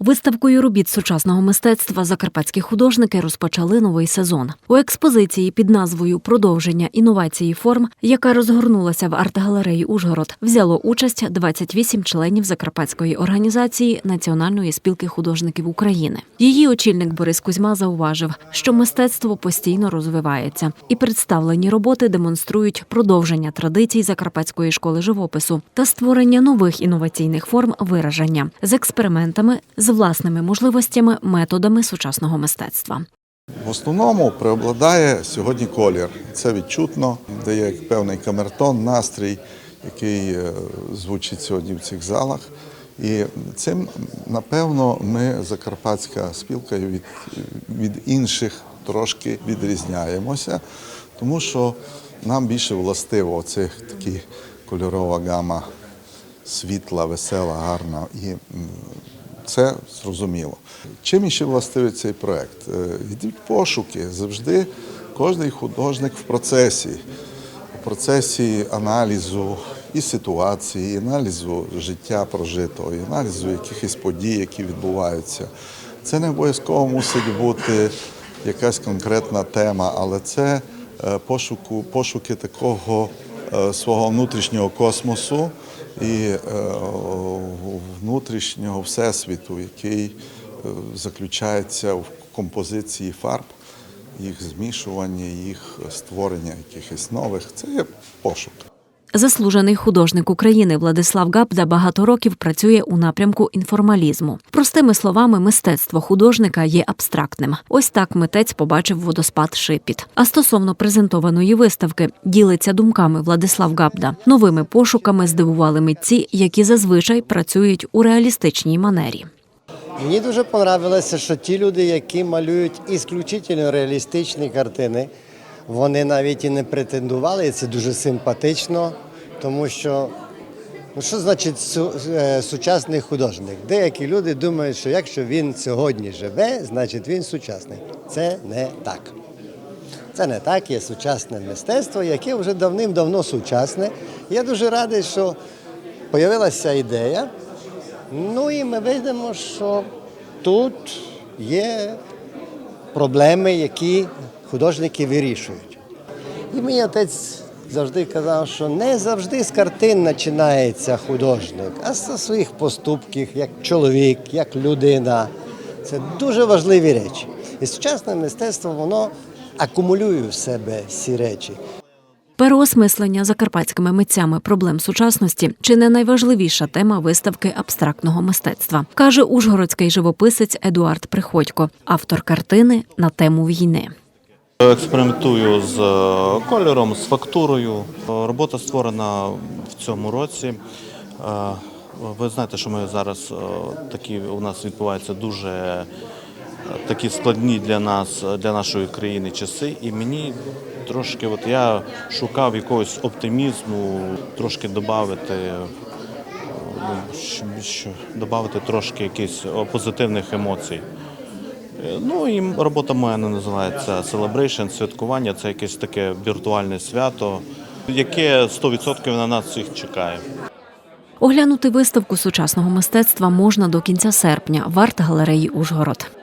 Виставкою робіт сучасного мистецтва закарпатські художники розпочали новий сезон. У експозиції під назвою Продовження інновації форм, яка розгорнулася в арт-галереї Ужгород, взяло участь 28 членів закарпатської організації Національної спілки художників України. Її очільник Борис Кузьма зауважив, що мистецтво постійно розвивається, і представлені роботи демонструють продовження традицій закарпатської школи живопису та створення нових інноваційних форм вираження з експериментами з власними можливостями, методами сучасного мистецтва. В основному преобладає сьогодні колір. Це відчутно, дає певний камертон, настрій, який е, звучить сьогодні в цих залах. І цим, напевно, ми, Закарпатська спілка, від, від інших трошки відрізняємося, тому що нам більше властиво цих такі кольорова гама світла, весела, гарна. І це зрозуміло. Чим ще властивий цей проект? Е, Йдуть пошуки. Завжди кожен художник в процесі, в процесі аналізу і ситуації, і аналізу життя прожитого, і аналізу якихось подій, які відбуваються. Це не обов'язково мусить бути якась конкретна тема, але це е, пошуку, пошуки такого е, свого внутрішнього космосу і е, внутрішнього всесвіту, який е, заключається в композиції фарб, їх змішування, їх створення якихось нових. Це є пошук. Заслужений художник України Владислав Габда багато років працює у напрямку інформалізму. Простими словами, мистецтво художника є абстрактним. Ось так митець побачив водоспад Шипіт. А стосовно презентованої виставки ділиться думками Владислав Габда. Новими пошуками здивували митці, які зазвичай працюють у реалістичній манері. Мені дуже понравилося, що ті люди, які малюють ісключительно реалістичні картини, вони навіть і не претендували, і це дуже симпатично, тому що ну що значить су- е, сучасний художник? Деякі люди думають, що якщо він сьогодні живе, значить він сучасний. Це не так. Це не так, є сучасне мистецтво, яке вже давним-давно сучасне. Я дуже радий, що з'явилася ідея. Ну і ми видимо, що тут є проблеми, які художники вирішують. І мій отець завжди казав, що не завжди з картин починається художник, а з своїх поступків, як чоловік, як людина. Це дуже важливі речі. І сучасне мистецтво воно акумулює в себе ці речі. Переосмислення закарпатськими митцями проблем сучасності чи не найважливіша тема виставки абстрактного мистецтва, каже ужгородський живописець Едуард Приходько, автор картини на тему війни. Експериментую з е, кольором, з фактурою. Е, Робота створена в цьому році. Е, Ви знаєте, що ми зараз такі у нас відбуваються дуже такі складні для нас, для нашої країни часи. І мені трошки, от я шукав якогось оптимізму, трошки додати, що, додати трошки якихось позитивних емоцій. Е, Ну і робота моя не називається Celebration, святкування. Це якесь таке віртуальне свято, яке 100% на нас всіх чекає. Оглянути виставку сучасного мистецтва можна до кінця серпня в арт-галереї Ужгород.